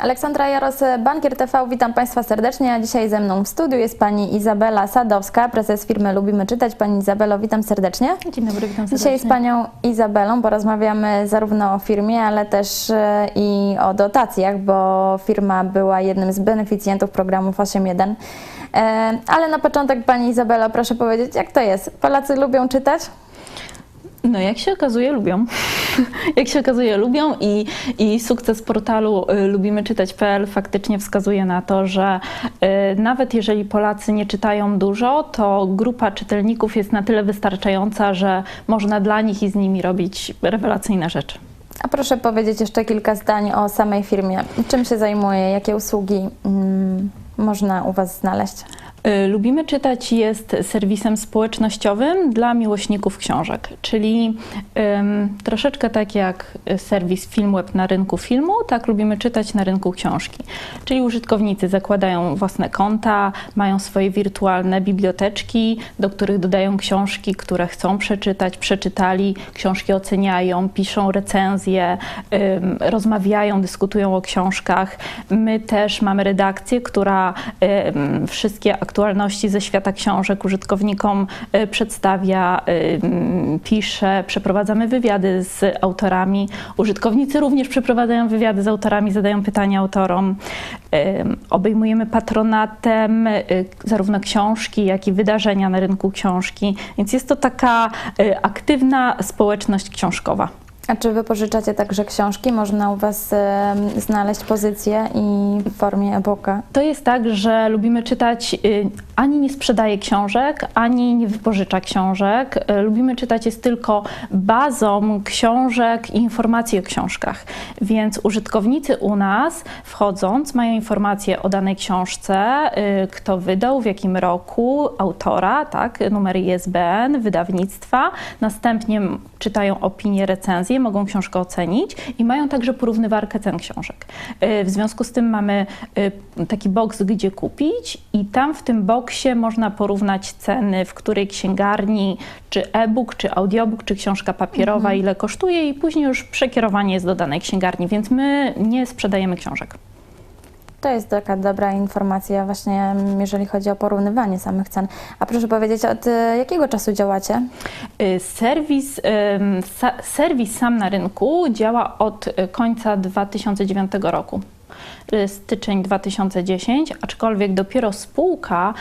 Aleksandra Jaros, Bankier TV, witam Państwa serdecznie. A dzisiaj ze mną w studiu jest Pani Izabela Sadowska, prezes firmy Lubimy Czytać. Pani Izabelo, witam serdecznie. Dzień dobry, witam serdecznie. Dzisiaj z Panią Izabelą porozmawiamy zarówno o firmie, ale też e, i o dotacjach, bo firma była jednym z beneficjentów programów 8.1. E, Ale na początek Pani Izabela, proszę powiedzieć, jak to jest? Polacy lubią czytać? No jak się okazuje, lubią. jak się okazuje, lubią i, i sukces portalu y, lubimyczytać.pl faktycznie wskazuje na to, że y, nawet jeżeli Polacy nie czytają dużo, to grupa czytelników jest na tyle wystarczająca, że można dla nich i z nimi robić rewelacyjne rzeczy. A proszę powiedzieć jeszcze kilka zdań o samej firmie. Czym się zajmuje? Jakie usługi mm, można u Was znaleźć? Y, Lubimy czytać jest serwisem społecznościowym dla miłośników książek, czyli troszeczkę tak jak serwis Filmweb na rynku filmu, tak lubimy czytać na rynku książki. Czyli użytkownicy zakładają własne konta, mają swoje wirtualne biblioteczki, do których dodają książki, które chcą przeczytać, przeczytali, książki oceniają, piszą recenzje, rozmawiają, dyskutują o książkach. My też mamy redakcję, która ym, wszystkie aktualności ze świata książek użytkownikom y, przedstawia, y, pisze, przeprowadzamy wywiady z autorami. Użytkownicy również przeprowadzają wywiady z autorami, zadają pytania autorom. Y, Obejmujemy patronatem zarówno książki, jak i wydarzenia na rynku książki, więc jest to taka aktywna społeczność książkowa. A czy wypożyczacie także książki? Można u Was znaleźć pozycję i w formie e-booka? To jest tak, że lubimy czytać, y, ani nie sprzedaje książek, ani nie wypożycza książek. Y, Lubimy czytać jest tylko bazą książek i informacji o książkach. Więc użytkownicy u nas wchodząc mają informacje o danej książce, y, kto wydał, w jakim roku, autora, tak, numer ISBN, wydawnictwa. Następnie czytają opinie, recenzje, mogą książkę ocenić i mają także porównywarkę cen książek. Y, W związku z tym mamy taki box, gdzie kupić i tam w tym można porównać ceny, w której księgarni, czy e-book, czy audiobook, czy książka papierowa, ile kosztuje i później już przekierowanie jest do danej księgarni, więc my nie sprzedajemy książek. To jest taka dobra informacja właśnie, jeżeli chodzi o porównywanie samych cen. A proszę powiedzieć, od e, jakiego czasu działacie? Y, Serwis, serwis sam na rynku działa od y, końca 2009 roku. Y, Styczeń 2010, aczkolwiek dopiero spółka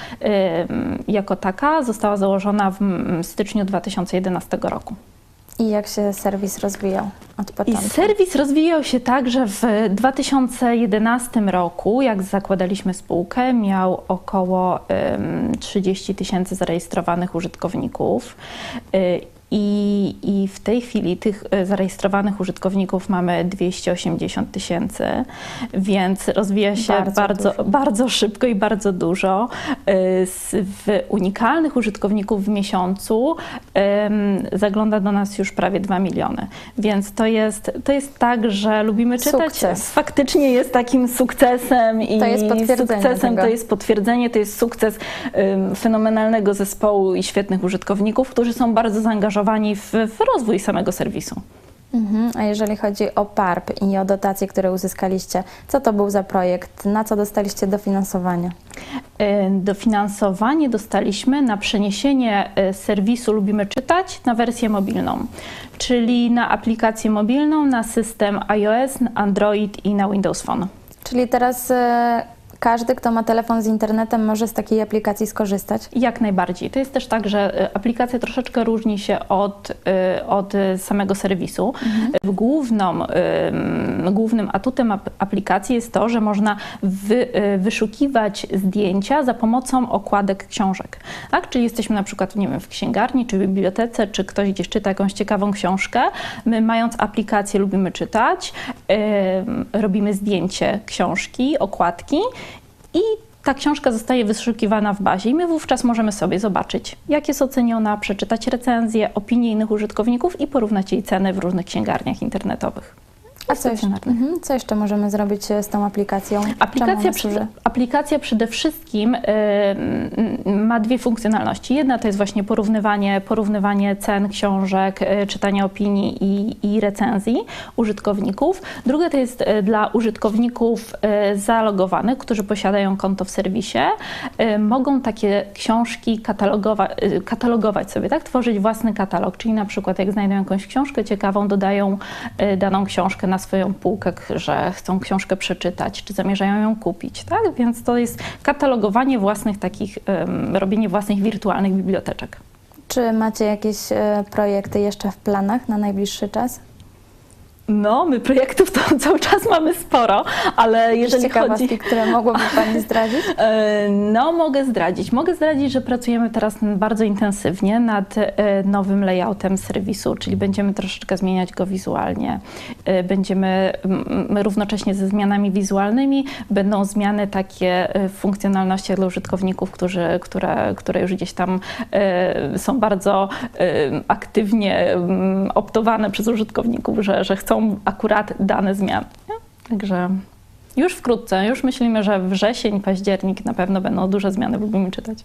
jako taka została założona w styczniu 2011 roku. I jak się serwis rozwijał od I początku? serwis rozwijał się tak, że w 2011 roku, jak zakładaliśmy spółkę, miał około ym, 30 tysięcy zarejestrowanych użytkowników. Y, I, I w tej chwili tych y, zarejestrowanych użytkowników mamy 280 tysięcy, więc rozwija się Bardzo bardzo, bardzo szybko i bardzo dużo. Y, z- W unikalnych użytkowników w miesiącu zagląda do nas już prawie 2 miliony. Więc to jest, to jest tak, że lubimy czytać. Sukces. Faktycznie jest takim sukcesem i To jest sukcesem tego. to jest potwierdzenie, to jest sukces fenomenalnego zespołu i świetnych użytkowników, którzy są bardzo zaangażowani w, w rozwój samego serwisu. Mhm. A jeżeli chodzi o PARP i o dotacje, które uzyskaliście, co to był za projekt? Na co dostaliście dofinansowanie? Y, Dofinansowanie dostaliśmy na przeniesienie y, serwisu Lubimy Czytać na wersję mobilną, czyli na aplikację mobilną, na system iOS, Android i na Windows Phone. Czyli teraz e, każdy, kto ma telefon z internetem, może z takiej aplikacji skorzystać? Jak najbardziej. To jest też tak, że y, aplikacja troszeczkę różni się od, y, od samego serwisu. W główną, ym, głównym atutem ap- aplikacji jest to, że można wy, wyszukiwać zdjęcia za pomocą okładek książek. Tak? Czyli jesteśmy na przykład nie wiem, w księgarni, czy w bibliotece, czy ktoś gdzieś czyta jakąś ciekawą książkę. My mając aplikację lubimy czytać, robimy zdjęcie książki, okładki i ta książka zostaje wyszukiwana w bazie i my wówczas możemy sobie zobaczyć, jak jest oceniona, przeczytać recenzje, opinie innych użytkowników i porównać jej ceny w różnych księgarniach internetowych. A co jeszcze, mhm, co jeszcze możemy zrobić e, z tą aplikacją? Aplikacja, przy, aplikacja przede wszystkim y, ma dwie funkcjonalności. Jedna to jest właśnie porównywanie, porównywanie cen książek, y, czytanie opinii i, i recenzji użytkowników. Druga to jest dla użytkowników y, zalogowanych, którzy posiadają konto w serwisie. Mogą takie książki katalogowa- katalogować sobie, tak? tworzyć własny katalog, czyli na przykład jak znajdą jakąś książkę ciekawą, dodają daną książkę na swoją półkę, że chcą książkę przeczytać, czy zamierzają ją kupić, tak? Więc to jest katalogowanie własnych takich, robienie własnych wirtualnych biblioteczek. Czy macie jakieś e, projekty jeszcze w planach na najbliższy czas? No, my projektów to cały czas mamy sporo, ale jeżeli chodzi... które mogłaby Pani zdradzić? E, No, mogę zdradzić. Mogę zdradzić, że pracujemy teraz bardzo intensywnie nad e, nowym layoutem serwisu, czyli będziemy troszeczkę zmieniać go wizualnie. E, Będziemy równocześnie ze zmianami wizualnymi będą zmiany takie w funkcjonalnościach dla użytkowników, którzy, które, które już gdzieś tam są bardzo aktywnie optowane przez użytkowników, że, że chcą akurat dane zmiany. Także już wkrótce, już myślimy, że wrzesień, październik na pewno będą duże zmiany, lubimy czytać.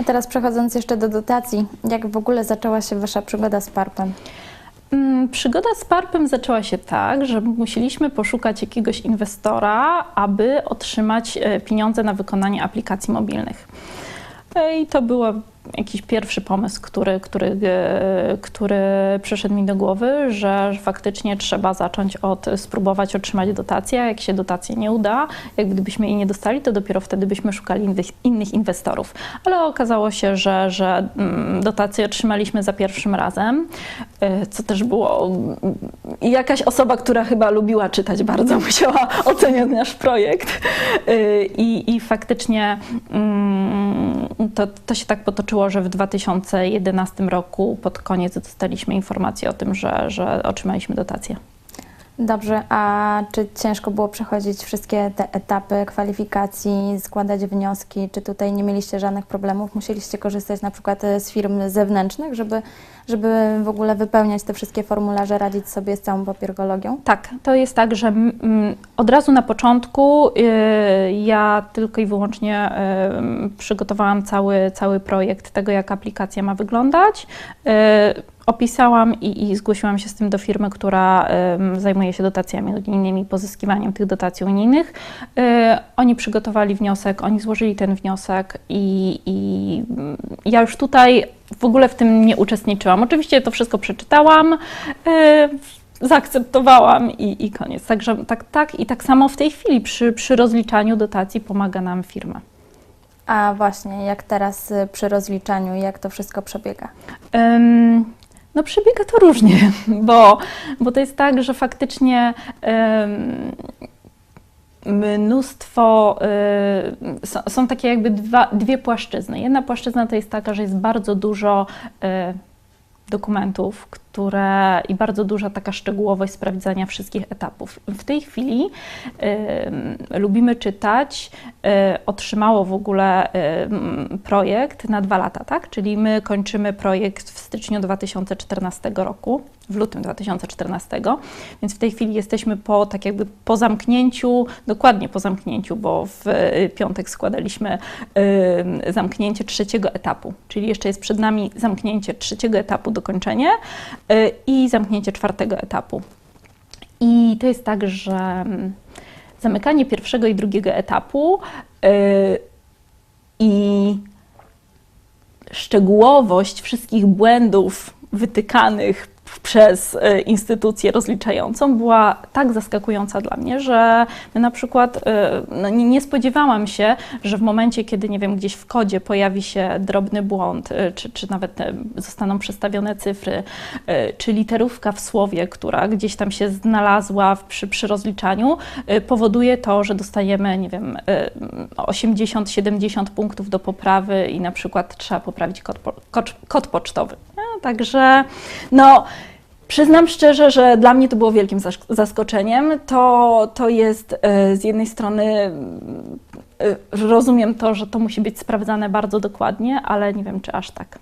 A teraz przechodząc jeszcze do dotacji, jak w ogóle zaczęła się Wasza przygoda z PARP-em? Mm, Przygoda z PARP-em zaczęła się tak, że musieliśmy poszukać jakiegoś inwestora, aby otrzymać e, pieniądze na wykonanie aplikacji mobilnych. E, I to był jakiś pierwszy pomysł, który, który, e, który przyszedł mi do głowy, że, faktycznie trzeba zacząć od spróbować otrzymać dotację. Jak się dotacja nie uda, jak gdybyśmy jej nie dostali, to dopiero wtedy byśmy szukali innych, innych inwestorów. Ale okazało się, że, że mm, dotację otrzymaliśmy za pierwszym razem, e, co też było mm, jakaś osoba, która chyba lubiła czytać bardzo, musiała oceniać nasz projekt. E, I, i faktycznie mm, to, to się tak potoczyło, że w 2011 roku pod koniec dostaliśmy informację o tym, że, że otrzymaliśmy dotację. Dobrze, a czy ciężko było przechodzić wszystkie te etapy kwalifikacji, składać wnioski? Czy tutaj nie mieliście żadnych problemów? Musieliście korzystać na przykład e, z firm zewnętrznych, żeby, żeby w ogóle wypełniać te wszystkie formularze, radzić sobie z całą papierologią? Tak, to jest tak, że od razu na początku y, ja tylko i wyłącznie przygotowałam cały, cały projekt tego, jak aplikacja ma wyglądać. Y, Opisałam i, i zgłosiłam się z tym do firmy, która ym, zajmuje się dotacjami unijnymi, pozyskiwaniem tych dotacji unijnych. Y, oni przygotowali wniosek, oni złożyli ten wniosek i, i ja już tutaj w ogóle w tym nie uczestniczyłam. Oczywiście to wszystko przeczytałam. y, zaakceptowałam i, i koniec. Także tak, tak i tak samo w tej chwili przy, przy rozliczaniu dotacji pomaga nam firma. A właśnie, jak teraz y, przy rozliczaniu, jak to wszystko przebiega? Ym, no przebiega to różnie, bo, bo to jest tak, że faktycznie mnóstwo, y, są, są takie jakby dwa, dwie płaszczyzny. Jedna płaszczyzna to jest taka, że jest bardzo dużo y, dokumentów, które i bardzo duża taka szczegółowość sprawdzania wszystkich etapów. W tej chwili y, lubimy czytać, y, otrzymało w ogóle y, projekt na dwa lata, tak? Czyli my kończymy projekt w styczniu 2014 roku, w lutym 2014, więc w tej chwili jesteśmy po tak jakby po zamknięciu, dokładnie po zamknięciu, bo w y, piątek składaliśmy y, zamknięcie trzeciego etapu, czyli jeszcze jest przed nami zamknięcie trzeciego etapu, dokończenie i zamknięcie czwartego etapu. I to jest tak, że mm, zamykanie pierwszego i drugiego etapu y, i szczegółowość wszystkich błędów wytykanych przez e, instytucję rozliczającą była tak zaskakująca dla mnie, że na przykład e, no, nie, spodziewałam się, że w momencie, kiedy nie wiem, gdzieś w kodzie pojawi się drobny błąd, e, czy, czy nawet zostaną przestawione cyfry, czy literówka w słowie, która gdzieś tam się znalazła przy, przy rozliczaniu, powoduje to, że dostajemy, nie wiem, e, 80-70 punktów do poprawy i na przykład trzeba poprawić kod, kod, kod pocztowy. Także no. Przyznam szczerze, że dla mnie to było wielkim zask- zaskoczeniem. To, to jest e, z jednej strony rozumiem to, że to musi być sprawdzane bardzo dokładnie, ale nie wiem, czy aż tak.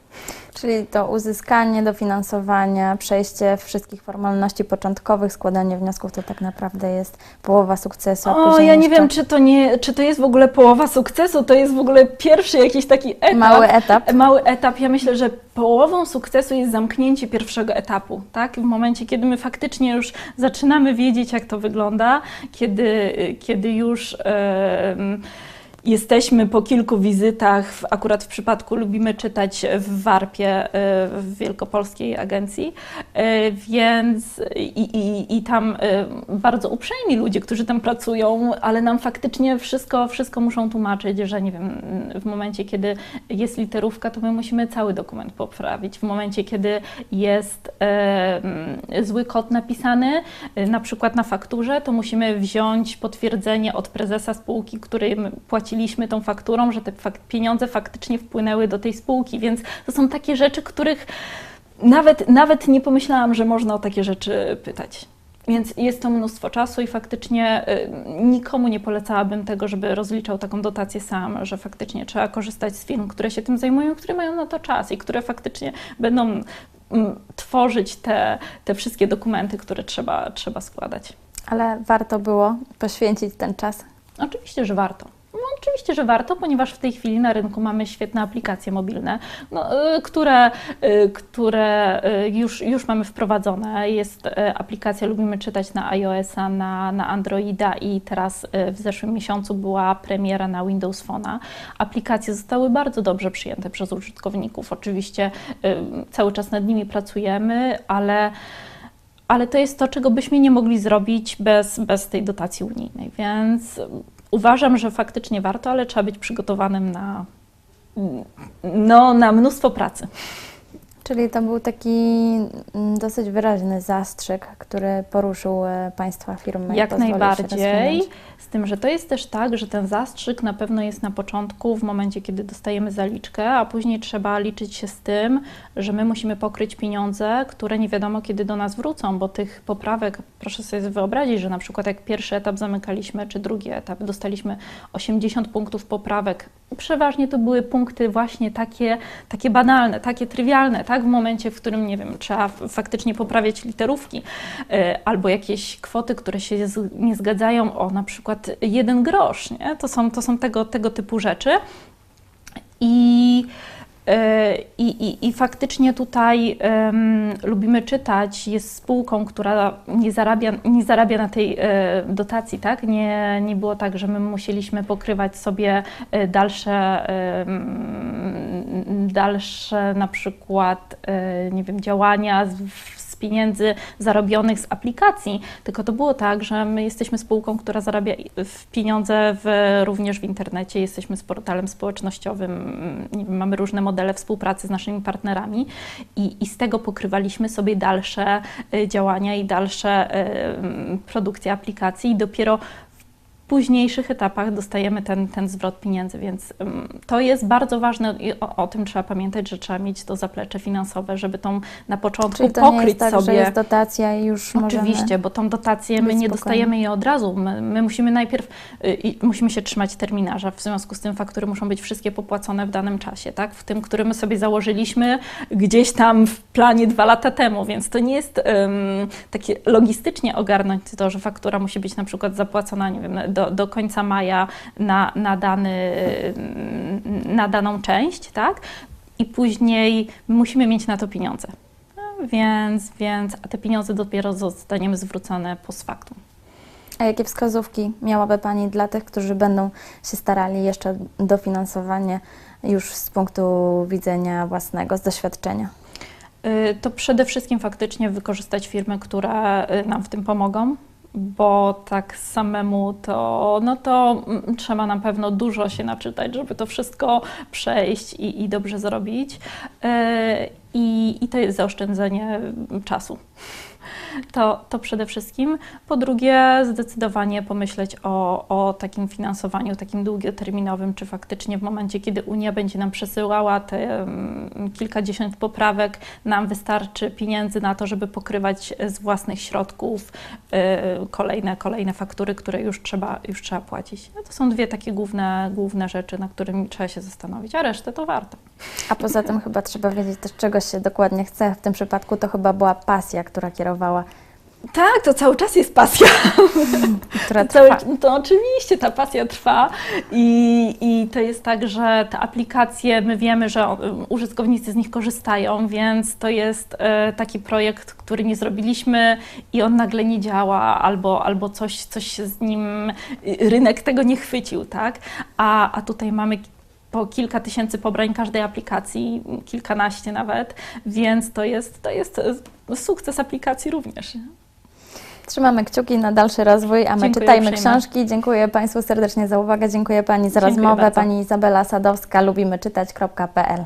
Czyli to uzyskanie dofinansowania, przejście wszystkich formalności początkowych, składanie wniosków to tak naprawdę jest połowa sukcesu. O, ja nie jeszcze wiem, czy to, nie, czy to jest w ogóle połowa sukcesu, to jest w ogóle pierwszy jakiś taki etap. Mały etap. Mały etap. Ja myślę, że połową sukcesu jest zamknięcie pierwszego etapu, tak? W momencie, kiedy my faktycznie już zaczynamy wiedzieć, jak to wygląda, kiedy, kiedy już em, jesteśmy po kilku wizytach, akurat w przypadku lubimy czytać w Warpie, e, w Wielkopolskiej agencji, e, więc i, i, i tam e, bardzo uprzejmi ludzie, którzy tam pracują, ale nam faktycznie wszystko, wszystko muszą tłumaczyć, że nie wiem, w momencie, kiedy jest literówka, to my musimy cały dokument poprawić. W momencie, kiedy jest zły kod napisany, na przykład na fakturze, to musimy wziąć potwierdzenie od prezesa spółki, którym płaciliśmy tą fakturą, że te pieniądze faktycznie wpłynęły do tej spółki. Więc to są takie rzeczy, których nawet, nawet nie pomyślałam, że można o takie rzeczy pytać. Więc jest to mnóstwo czasu i faktycznie y, nikomu nie polecałabym tego, żeby rozliczał taką dotację sam, że faktycznie trzeba korzystać z firm, które się tym zajmują, które mają na to czas i które faktycznie będą mm, tworzyć te, te wszystkie dokumenty, które trzeba, trzeba składać. Ale warto było poświęcić ten czas. Oczywiście, że warto. No, oczywiście, że warto, ponieważ w tej chwili na rynku mamy świetne aplikacje mobilne, no, y, które, y, które y, już, już mamy wprowadzone. Jest aplikacja Lubimy Czytać na iOS-a, na, na Androida i teraz w zeszłym miesiącu była premiera na Windows Phone'a. Aplikacje zostały bardzo dobrze przyjęte przez użytkowników. Oczywiście cały czas nad nimi pracujemy, ale ale to jest to, czego byśmy nie mogli zrobić bez, bez tej dotacji unijnej, więc uważam, że faktycznie warto, ale trzeba być przygotowanym na, no, na mnóstwo pracy. Czyli to był taki mm, dosyć wyraźny zastrzyk, który poruszył e, Państwa firmy. Jak najbardziej. Z tym, że to jest też tak, że ten zastrzyk na pewno jest na początku, w momencie, kiedy dostajemy zaliczkę, a później trzeba liczyć się z tym, że my musimy pokryć pieniądze, które nie wiadomo kiedy do nas wrócą, bo tych poprawek, proszę sobie wyobrazić, że na przykład jak pierwszy etap zamykaliśmy, czy drugi etap, dostaliśmy 80 punktów poprawek. Przeważnie to były punkty właśnie takie, takie banalne, takie trywialne, tak? W momencie, w którym, nie wiem, trzeba faktycznie poprawiać literówki, y, albo jakieś kwoty, które się nie zgadzają o na przykład jeden grosz, nie? To są, to są tego, tego typu rzeczy. I, i, i, I faktycznie tutaj em, lubimy czytać, jest spółką, która nie zarabia, nie zarabia na tej e, dotacji, tak? Nie, nie było tak, że my musieliśmy pokrywać sobie e, dalsze, em, dalsze na przykład, e, nie wiem, działania z, z pieniędzy zarobionych z aplikacji, tylko to było tak, że my jesteśmy spółką, która zarabia pieniądze w, również w internecie, jesteśmy z portalem społecznościowym, mamy różne modele współpracy z naszymi partnerami. I, i z tego pokrywaliśmy sobie dalsze y, działania i dalsze y, produkcje aplikacji. I dopiero późniejszych etapach dostajemy ten, ten zwrot pieniędzy, więc to jest bardzo ważne i o, o tym trzeba pamiętać, że trzeba mieć to zaplecze finansowe, żeby tą na początku Czyli to nie pokryć jest tak, sobie. że jest dotacja i już Oczywiście, bo tą dotację my nie dostajemy jej od razu. My, my musimy najpierw y, musimy się trzymać terminarza, w związku z tym faktury muszą być wszystkie popłacone w danym czasie, tak? W tym, który my sobie założyliśmy gdzieś tam w planie dwa lata temu, więc to nie jest takie logistycznie ogarnąć to, że faktura musi być na przykład zapłacona, nie wiem, do, do końca maja na, na, dany, na daną część, tak? I później musimy mieć na to pieniądze. No, Więc, więc a te pieniądze dopiero zostaniemy zwrócone post factum. A jakie wskazówki miałaby Pani dla tych, którzy będą się starali jeszcze dofinansowanie już z punktu widzenia własnego, z doświadczenia? Y, To przede wszystkim faktycznie wykorzystać firmy, które y, nam w tym pomogą, bo tak samemu to, no to mm, trzeba na pewno dużo się naczytać, żeby to wszystko przejść i, i dobrze zrobić. Y, I, I to jest zaoszczędzenie czasu. To, to przede wszystkim. Po drugie, zdecydowanie pomyśleć o, o takim finansowaniu, takim długoterminowym, czy faktycznie w momencie, kiedy Unia będzie nam przesyłała te mm, kilkadziesiąt poprawek, nam wystarczy pieniędzy na to, żeby pokrywać z własnych środków y, kolejne, kolejne faktury, które już trzeba, już trzeba płacić. No to są dwie takie główne, główne rzeczy, na którymi trzeba się zastanowić, a resztę to warto. A poza tym chyba trzeba wiedzieć też, czego się dokładnie chce. W tym przypadku to chyba była pasja, która kierowała, Tak, to cały czas jest pasja. która To, cały, trwa. to oczywiście ta pasja trwa i, i to jest tak, że te aplikacje, my wiemy, że użytkownicy z nich korzystają, więc to jest e, taki projekt, który nie zrobiliśmy i on nagle nie działa albo, albo coś, coś się z nim, y, rynek tego nie chwycił, tak? A, a tutaj mamy po kilka tysięcy pobrań każdej aplikacji, kilkanaście nawet, więc to jest, to jest sukces aplikacji również. Trzymamy kciuki na dalszy rozwój, a my Dziękuję czytajmy książki. Dziękuję Państwu serdecznie za uwagę. Dziękuję Pani za Dziękuję rozmowę. bardzo. Pani Izabela Sadowska, lubimy czytać.pl.